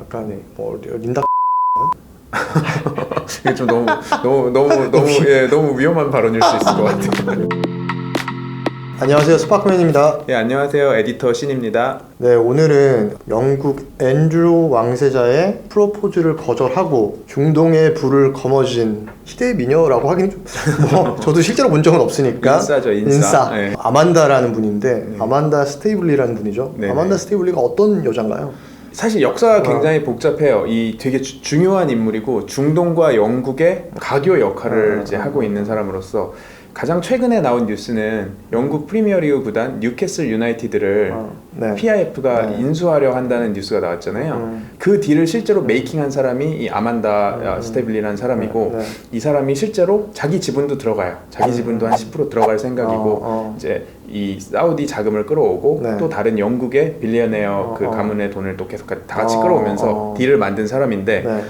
약간 뭐 린다 이게 좀 너무 너무 너무 너무 예 너무 위험한 발언일 수 있을 것 같아요. 안녕하세요 스파크맨입니다. 예 안녕하세요 에디터 신입니다. 네 오늘은 영국 앤드루 왕세자의 프로포즈를 거절하고 중동의 불을 거머쥔 희대 미녀라고 하기는 좀뭐 저도 실제로 본 적은 없으니까 인싸죠, 인싸. 네. 아만다라는 분인데 아만다 스테이블리라는 분이죠. 네, 아만다 네. 스테이블리가 어떤 여잔가요? 사실 역사가 굉장히 복잡해요. 이 되게 주- 중요한 인물이고 중동과 영국의 가교 역할을 아, 이제 아. 하고 있는 사람으로서 가장 최근에 나온 뉴스는 영국 프리미어리그 구단 뉴캐슬 유나이티드를 어, 네. PIF가 네. 인수하려 한다는 뉴스가 나왔잖아요. 음. 그 딜을 실제로 메이킹한 사람이 이 아만다 음, 음. 스테빌리라는 사람이고 네, 네. 이 사람이 실제로 자기 지분도 들어가요. 자기 음. 지분도 한 10% 들어갈 생각이고 어, 어. 이제 이 사우디 자금을 끌어오고 네. 또 다른 영국의 빌리어네어 어, 그 어. 가문의 돈을 또 계속 다 같이 어, 끌어오면서 어. 딜을 만든 사람인데 네.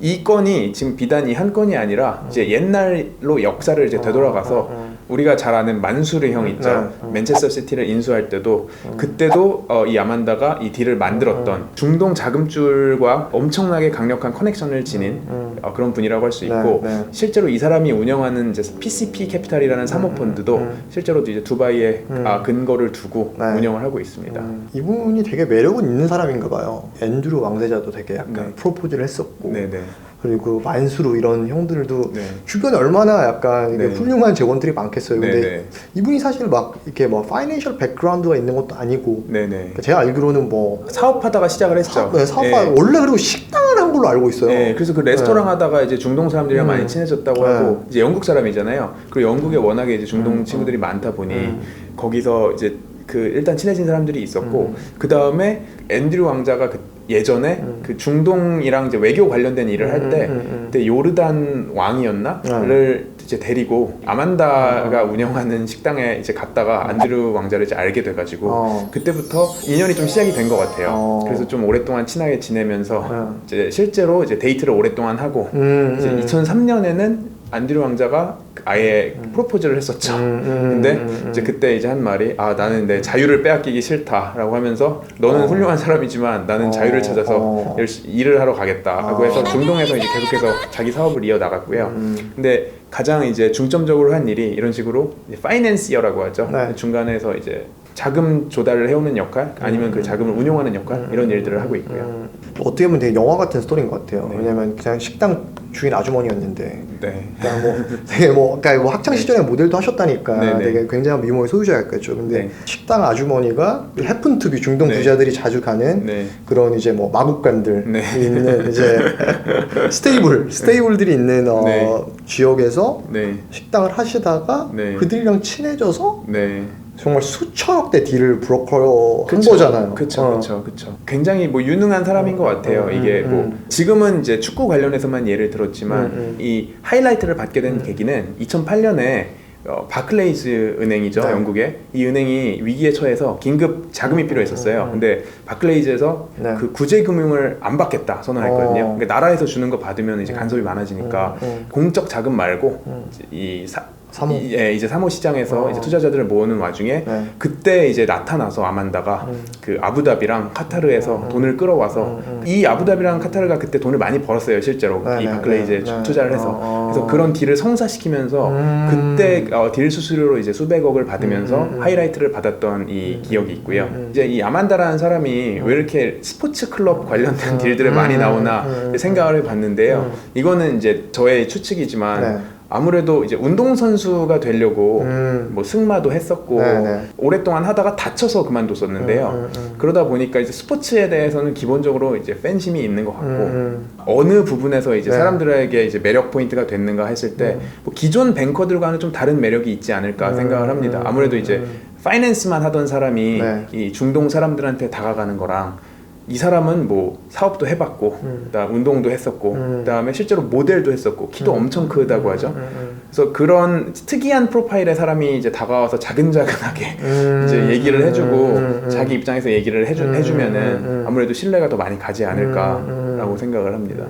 이 건이 지금 비단 이 한 건이 아니라 이제 옛날로 역사를 이제 되돌아가서 어, 어, 우리가 잘 아는 만수르 형 있죠. 네. 음. 맨체스터 시티를 인수할 때도 그때도 어, 이 아만다가 이 딜을 만들었던 중동 자금줄과 엄청나게 강력한 커넥션을 지닌 음. 어, 그런 분이라고 할수 네, 있고 네. 실제로 이 사람이 운영하는 이제 PCP 캐피탈이라는 사모펀드도 음. 실제로도 이제 두바이에 음. 아, 근거를 두고 네. 운영을 하고 있습니다. 음, 이분이 되게 매력은 있는 사람인가 봐요. 앤드루 왕세자도 되게 약간 네. 프로포즈를 했었고 네네. 그리고 만수르 이런 형들도 네. 주변에 얼마나 약간 이게 네. 훌륭한 재원들이 많겠어요. 근데 네네. 이분이 사실 막 이렇게 뭐 파이낸셜 백그라운드가 있는 것도 아니고 네네. 그러니까 제가 알기로는 뭐 사업하다가 시작을 했죠. 사업, 네, 사업가 예. 원래 그리고 식당을 한 걸로 알고 있어요. 네, 그래서 그 레스토랑 하다가 이제 중동 사람들이랑 음. 많이 친해졌다고 네. 하고 이제 영국 사람이잖아요. 그리고 영국에 워낙에 이제 중동 음, 친구들이 많다 보니 음. 거기서 이제 그 일단 친해진 사람들이 있었고 음. 그 다음에 앤드류 왕자가 그 예전에 음. 그 중동이랑 이제 외교 관련된 일을 할때 음, 음, 음. 그때 요르단 왕이었나를 이제 데리고 아만다가 운영하는 식당에 이제 갔다가 안드류 왕자를 이제 알게 돼가지고 어. 그때부터 인연이 좀 시작이 된 것 같아요. 어. 그래서 좀 오랫동안 친하게 지내면서 음. 이제 실제로 이제 데이트를 오랫동안 하고 음, 이제 음. 2003년에는 안드류 왕자가 아예 프로포즈를 했었죠. 음, 음, 근데 음, 음. 이제 그때 이제 한 말이 아 나는 내 자유를 빼앗기기 싫다라고 하면서 너는 어. 훌륭한 사람이지만 나는 어, 자유를 찾아서 어. 열심히 일을 하러 가겠다라고 어. 해서 중동에서 이제 계속해서 자기 사업을 이어 나갔고요. 음. 근데 가장 이제 중점적으로 한 일이 이런 식으로 파이낸시어라고 하죠. 네. 중간에서 이제 자금 조달을 해오는 역할 아니면 그 자금을 운용하는 역할 음. 이런 일들을 하고 있고요. 음, 어떻게 보면 되게 영화 같은 스토리인 것 같아요. 네. 왜냐면 그냥 식당 주인 아주머니였는데 네. 그냥 뭐 되게 뭐 그러니까 뭐 학창 시절에 모델도 하셨다니까 네, 네. 되게 굉장한 미모의 소유자였겠죠. 근데 네. 식당 아주머니가 해픈 투비 중동 네. 부자들이 자주 가는 네. 그런 이제 뭐 마국간들 네. 있는 이제 스테이블 스테이블들이 있는 어, 네. 지역에서 네. 식당을 하시다가 네. 그들이랑 친해져서 네. 정말 수천억대 딜을 브로커 한. 거잖아요. 어. 그쵸, 그쵸. 굉장히 뭐 유능한 사람인 것 같아요. 음, 이게 음, 뭐 음. 지금은 이제 축구 관련해서만 예를 들었지만 음, 음. 이 하이라이트를 받게 된 계기는 2008년에 어, 바클레이즈 은행이죠 네. 영국에 이 은행이 위기에 처해서 긴급 자금이 필요했었어요. 음, 음. 근데 바클레이즈에서 네. 그 구제 금융을 안 받겠다 선언했거든요. 어. 그러니까 나라에서 주는 거 받으면 이제 음. 간섭이 많아지니까 음, 음. 공적 자금 말고 음. 이 사, 사모. 이, 예, 이제 사모 시장에서 어. 이제 투자자들을 모으는 와중에 네. 그때 이제 나타나서 아만다가 음. 그 아부다비랑 카타르에서 음. 돈을 끌어와서 음, 음. 이 아부다비랑 카타르가 그때 돈을 많이 벌었어요 실제로 네, 이 네, 바클레이즈에 네, 네. 투자를 해서 어, 어. 그래서 그런 딜을 성사시키면서 음. 그때 어, 딜 수수료로 이제 수백억을 받으면서 음, 음, 음. 하이라이트를 받았던 이 기억이 있고요 음, 음. 이제 이 아만다라는 사람이 왜 이렇게 스포츠 클럽 관련된 음, 딜들을 음, 많이 음, 나오나 음, 음. 생각을 해봤는데요 음. 이거는 이제 저의 추측이지만 네. 아무래도 이제 운동선수가 되려고 음. 뭐 승마도 했었고 네, 네. 오랫동안 하다가 다쳐서 그만뒀었는데요. 음, 음, 음. 그러다 보니까 이제 스포츠에 대해서는 기본적으로 이제 팬심이 있는 것 같고 음, 어느 부분에서 이제 네. 사람들에게 이제 매력 포인트가 됐는가 했을 때뭐 기존 뱅커들과는 좀 다른 매력이 있지 않을까 음, 생각을 합니다. 음, 아무래도 이제 음. 파이낸스만 하던 사람이 네. 이 중동 사람들한테 다가가는 거랑 이 사람은 뭐 사업도 해봤고 음. 그다음 운동도 했었고 음. 그다음에 실제로 모델도 했었고 키도 엄청 크다고 하죠. 음, 음. 그래서 그런 특이한 프로파일의 사람이 이제 다가와서 자근자근하게 음. 이제 얘기를 해주고 음, 음. 자기 입장에서 얘기를 해주, 음, 해주면은 음, 음. 아무래도 신뢰가 더 많이 가지 않을까라고 음, 음. 생각을 합니다.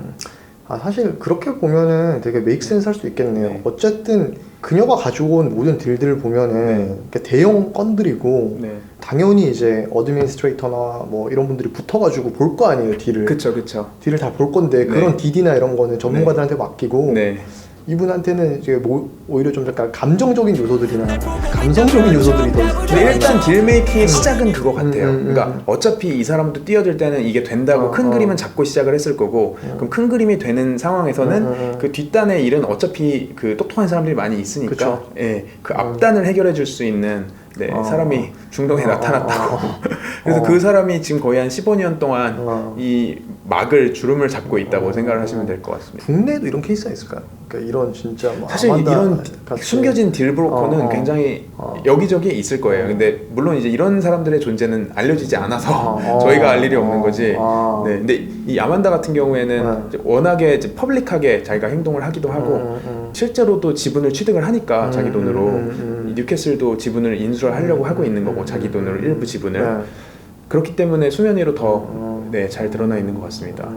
아 사실 그렇게 보면은 되게 메이크 센스 할 수 있겠네요. 네. 어쨌든 그녀가 가지고 온 모든 딜들을 보면은 이렇게 대형 건들이고 네. 당연히 이제 어드미니스트레이터나 뭐 이런 분들이 붙어가지고 볼 거 아니에요 딜을 그쵸 그쵸. 딜을 다 볼 건데 네. 그런 DD나 이런 거는 전문가들한테 맡기고 네. 이분한테는 이제 뭐 오히려 좀 약간 감정적인 요소들이나 감성적인 요소들이 더. 근데 일단 딜 메이킹의 시작은 그거 같아요. 음, 음, 음. 그러니까 어차피 이 사람도 뛰어들 때는 이게 된다고 어, 큰 어. 그림은 잡고 시작을 했을 거고 그럼 큰 그림이 되는 상황에서는 음, 음, 음. 그 뒷단의 일은 어차피 그 똑똑한 사람들이 많이 있으니까 그쵸. 예, 그 앞단을 해결해 줄 수 있는 네, 어. 사람이 중동에 어, 나타났다고. 어, 어. 그래서 어. 그 사람이 지금 거의 한 15년 동안 어. 이 막을 주름을 잡고 있다고 어. 생각을 하시면 될 것 같습니다. 국내에도 이런 케이스가 있을까요? 그러니까 이런 진짜 뭐 사실 이런 같이- 숨겨진 딜 브로커는. 굉장히 어. 여기저기에 있을 거예요. 근데 물론 이제 이런 사람들의 존재는 알려지지 않아서. 저희가 알 일이 없는 어, 거지. 어. 네, 근데 이 아만다 같은 경우에는 네. 이제 워낙에 이제 퍼블릭하게 자기가 행동을 하기도 하고 음, 음. 실제로도 지분을 취득을 하니까 음, 자기 돈으로 음, 음. 이 뉴캐슬도 지분을 인수를 하려고 음, 하고 있는 음, 거고 자기 돈으로 음, 일부 지분을 네. 그렇기 때문에 수면 위로 더 음. 네, 잘 드러나 있는 것 같습니다.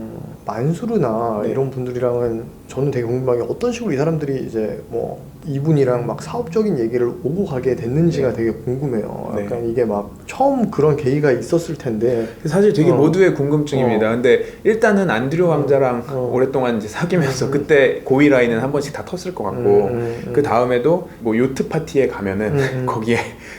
음, 만수르나 네. 이런 분들이랑은 저는 되게 궁금한 게 어떤 식으로 이 사람들이 이제 뭐 이분이랑 막 사업적인 얘기를 오고 가게 됐는지가 네. 되게 궁금해요. 네. 약간 이게 막 처음 그런 계기가 있었을 텐데 사실 되게 어. 모두의 궁금증입니다. 근데 일단은 안드류 왕자랑 어. 오랫동안 이제 사귀면서 음. 그때 고위 라인은 한 번씩 다 텄을 것 같고 음, 음, 음. 그 다음에도 뭐 요트 파티에 가면은 음, 음. 거기에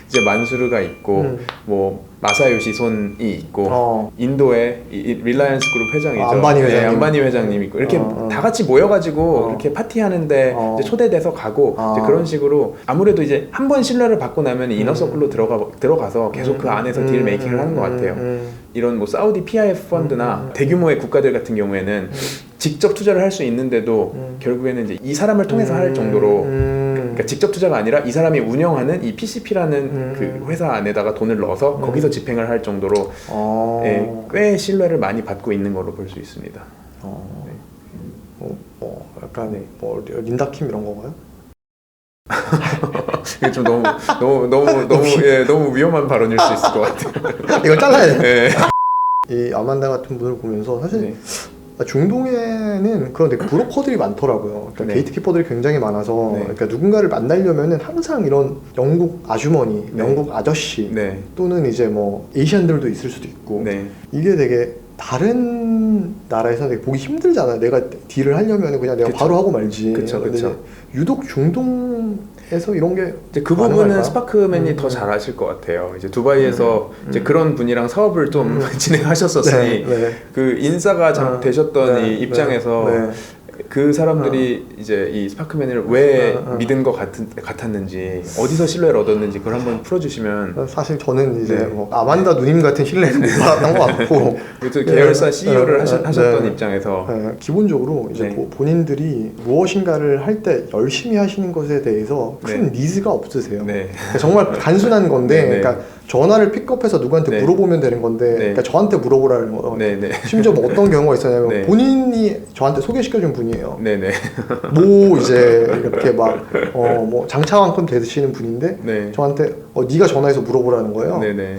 이제 만수르가 있고 음. 뭐 마사요시 손이 있고 어. 인도의 이, 이 릴라이언스 그룹 회장이죠. 아, 안바니 네, 회장님. 안바니 회장님 있고 이렇게 어, 어. 다 같이 모여가지고 어. 이렇게 파티하는데 어. 이제 초대돼서 가고 아. 이제 그런 식으로 아무래도 이제 한 번 신뢰를 받고 나면 이너 서클로 들어가 들어가서 계속 그 안에서 딜 음, 메이킹을 하는 것 음, 같아요. 음, 이런 뭐 사우디 PIF 펀드나 음. 대규모의 국가들 같은 경우에는 직접 투자를 할 수 있는데도 음. 결국에는 이제 이 사람을 통해서 할 음, 정도로 음. 그러니까 직접 투자가 아니라 이 사람이 운영하는 이 PCP라는 음. 그 회사 안에다가 돈을 넣어서 음. 거기서 집행을 할 정도로 어. 예, 꽤 신뢰를 많이 받고 있는 걸로 볼 수 있습니다. 어. 네. 뭐, 뭐 약간 뭐 린다킴 이런 건가요? 이게 좀 너무 너무 너무 너무 예 너무 위험한 발언일 수 있을 것 같아요. 이걸 잘라야 돼. 예. 이 아만다 같은 분을 보면서 사실 네. 중동에는 그런 되게 브로커들이 많더라고요. 그러니까 네. 게이트키퍼들이 굉장히 많아서 네. 그러니까 누군가를 만나려면은 항상 이런 영국 아주머니, 네. 영국 아저씨 네. 또는 이제 뭐 에이시안들도 있을 수도 있고 네. 이게 되게 다른 나라에서는 되게 보기 힘들잖아요. 내가 딜을 하려면 그냥 내가 그쵸. 바로 하고 말지. 그쵸, 그쵸. 이제 유독 중동 에서 이런 게 이제 그 부분은? 스파크맨이 음. 더 잘하실 것 같아요. 이제 두바이에서 음. 이제 음. 그런 분이랑 사업을 좀 진행하셨었으니 네, 네. 그 인사가 장- 어, 되셨던 네, 이 입장에서 네, 네. 그 사람들이 이제 이 스파크맨을 왜 어, 어. 믿은 것 같은, 같았는지 어디서 신뢰를 얻었는지 그걸 한번 풀어주시면 사실 저는 이제 네. 뭐 아만다 누님 같은 신뢰는 못 받았던 것 같고 또 계열사 네, CEO를 네, 하셨, 네, 네. 입장에서 네, 기본적으로 이제 네. 보- 본인들이 무엇인가를 할 때 열심히 하시는 것에 대해서 큰 니즈가 없으세요. 네. 그러니까 정말 단순한 건데, 네, 네. 그러니까 전화를 픽업해서 누구한테 네. 물어보면 되는 건데, 네. 그러니까 저한테 물어보라는 거. 네네 심지어 뭐 어떤 경우가 있었냐면 네. 본인이 저한테 소개시켜준 분이에요. 네네 뭐 이제 이렇게 막 어 뭐 장차관건 되시는 분인데 네 저한테 어 네가 전화해서 물어보라는 거예요. 네네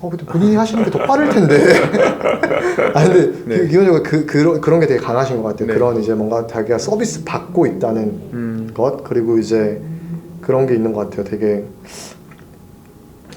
어 근데 본인이 하시는 게 더 빠를 텐데. 아 근데 네. 그 기본적으로 그 그런 그런 게 되게 강하신 것 같아요. 네. 그런 이제 뭔가 자기가 서비스 받고 있다는 음, 것 그리고 이제 그런 게 있는 것 같아요. 되게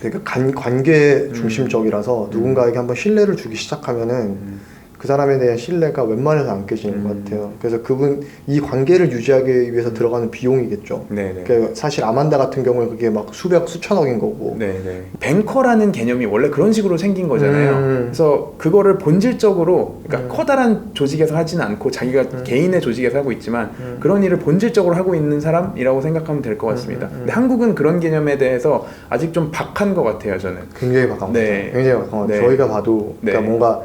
되게 간, 관계 중심적이라서 누군가에게 한번 신뢰를 주기 시작하면은 음. 그 사람에 대한 신뢰가 웬만해서 안 깨지는 음. 것 같아요. 그래서 그분 이 관계를 유지하기 위해서 들어가는 비용이겠죠. 네네 그러니까 사실 아만다 같은 경우는 그게 막 수백 수천억인 거고. 네네. 뱅커라는 개념이 원래 그런 식으로 생긴 거잖아요. 음. 그래서 그거를 본질적으로, 그러니까 음. 커다란 조직에서 하지는 않고 자기가 음. 개인의 조직에서 하고 있지만 음. 그런 일을 본질적으로 하고 있는 사람이라고 생각하면 될 것 같습니다. 음, 음, 음. 근데 한국은 그런 개념에 대해서 아직 좀 박한 것 같아요, 저는. 굉장히 가까운 네. 거죠. 굉장히 가까운 거죠. 네. 저희가 봐도 그러니까 네. 뭔가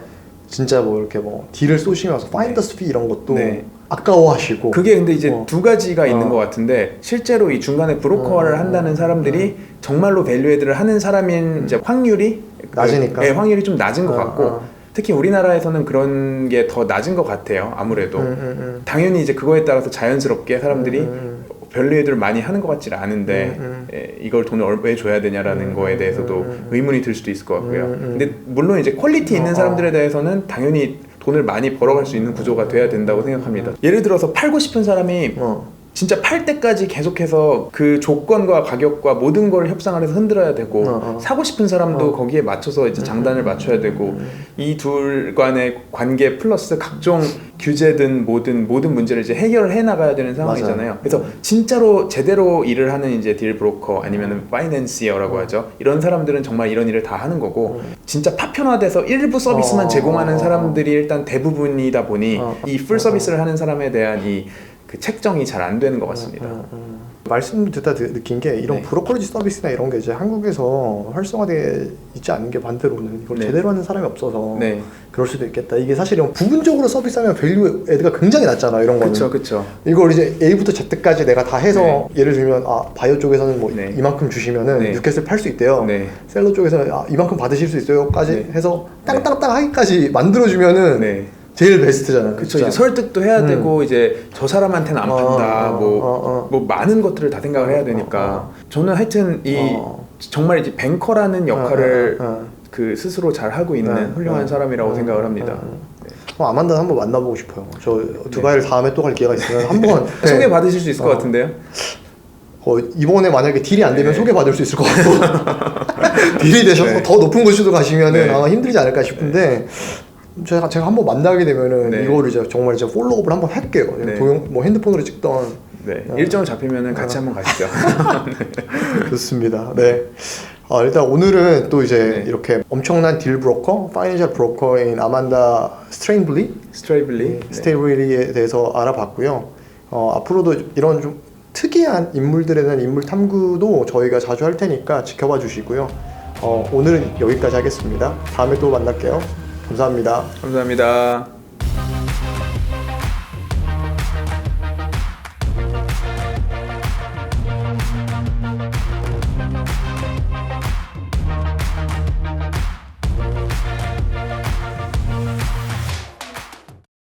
진짜 뭐 이렇게 뭐 딜을 쏘시면서 파인더 스 피 이런 것도 네. 아까워하시고 그게 근데 이제 어. 두 가지가 있는 어. 것 같은데 실제로 이 중간에 브로커를 어. 한다는 사람들이 정말로 밸류에드를 하는 사람인 이제 확률이 낮으니까? 네, 확률이 좀 낮은 것 어, 같고 어. 특히 우리나라에서는 그런 게 더 낮은 것 같아요. 아무래도 음, 음, 음. 당연히 이제 그거에 따라서 자연스럽게 사람들이 음, 밸 류에드를 많이 하는 것 같지 않은데 음, 음. 예, 이걸 돈을 얼- 왜 줘야 되냐라는 음, 거에 대해서도 음, 음. 의문이 들 수도 있을 것 같고요. 음, 음. 근데 물론 이제 퀄리티 있는 어, 어. 사람들에 대해서는 당연히 돈을 많이 벌어갈 수 있는 구조가 돼야 된다고 생각합니다. 예를 들어서 팔고 싶은 사람이 어. 진짜 팔 때까지 계속해서 그 조건과 가격과 모든 걸 협상을 해서 흔들어야 되고 어, 어. 사고 싶은 사람도 어. 거기에 맞춰서 이제 장단을 맞춰야 되고 이 둘 간의 관계 플러스 각종 규제든 뭐든 모든 문제를 이제 해결을 해 나가야 되는 상황이잖아요. 맞아요. 그래서 진짜로 제대로 일을 하는 이제 딜 브로커 아니면은 파이낸시어라고 하죠. 이런 사람들은 정말 이런 일을 다 하는 거고 진짜 파편화돼서 일부 서비스만 어. 제공하는 사람들이 일단 대부분이다 보니 어. 이풀 서비스를 하는 사람에 대한 이 그 책정이 잘 안 되는 것 같습니다. 음, 음. 말씀 듣다 드- 느낀 게 이런 네. 브로커리지 서비스나 이런 게 이제 한국에서 활성화되어 있지 않은 게 반대로는 이걸 네. 제대로 하는 사람이 없어서 네, 그럴 수도 있겠다. 이게 사실은 부분적으로 서비스하면 밸류 애드가 굉장히 낮잖아 이런 거는. 그렇죠, 그렇죠. 이걸 이제 A부터 Z까지 내가 다 해서 네. 예를 들면 아 바이오 쪽에서는 뭐 네. 이만큼 주시면은 네. 뉴캐슬 팔 수 있대요. 네, 셀러 쪽에서는 아 이만큼 받으실 수 있어요까지 네. 해서 땅땅땅 하기까지 만들어주면은 네. 제일 베스트잖아요. 그렇죠. 이제 설득도 해야 음. 되고 이제 저 사람한테는 안 어, 판다. 어, 뭐, 어, 어. 뭐 많은 것들을 다 생각을 해야 어, 되니까 어, 저는 하여튼 이 어. 정말 이제 뱅커라는 역할을 어, 어, 어. 그 스스로 잘 하고 있는 네, 훌륭한 네, 사람이라고 네, 생각을 합니다. 네, 네. 어, 아만다 한번 만나보고 싶어요. 저 두바이를 다음에 또 갈 기회가 있으면 한번 네. 소개 받으실 수 있을 것 어. 같은데요. 어, 이번에 만약에 딜이 안 되면 네. 소개 받을 수 있을 것 같고 딜이 되셔서 네. 더 높은 곳으로 가시면은 네. 아마 힘들지 않을까 싶은데 제가 제가 한번 만나게 되면은 네. 이거를 이제 정말 이제 폴로업을 한번 할게요. 네. 동영 뭐 핸드폰으로 찍던 네, 어. 일정 잡히면은 같이 한번 가시죠. 좋습니다. 네. 아, 일단 오늘은 또 이제 네. 이렇게 엄청난 딜 브로커, 파이낸셜 브로커인 아만다 스트레인블리, 스트레이블리. 네. 스테이블리에 대해서 알아봤고요. 어, 앞으로도 이런 좀 특이한 인물들에 대한 인물 탐구도 저희가 자주 할 테니까 지켜봐 주시고요. 어, 오늘은 여기까지 하겠습니다. 다음에 또 만날게요. 감사합니다. 감사합니다.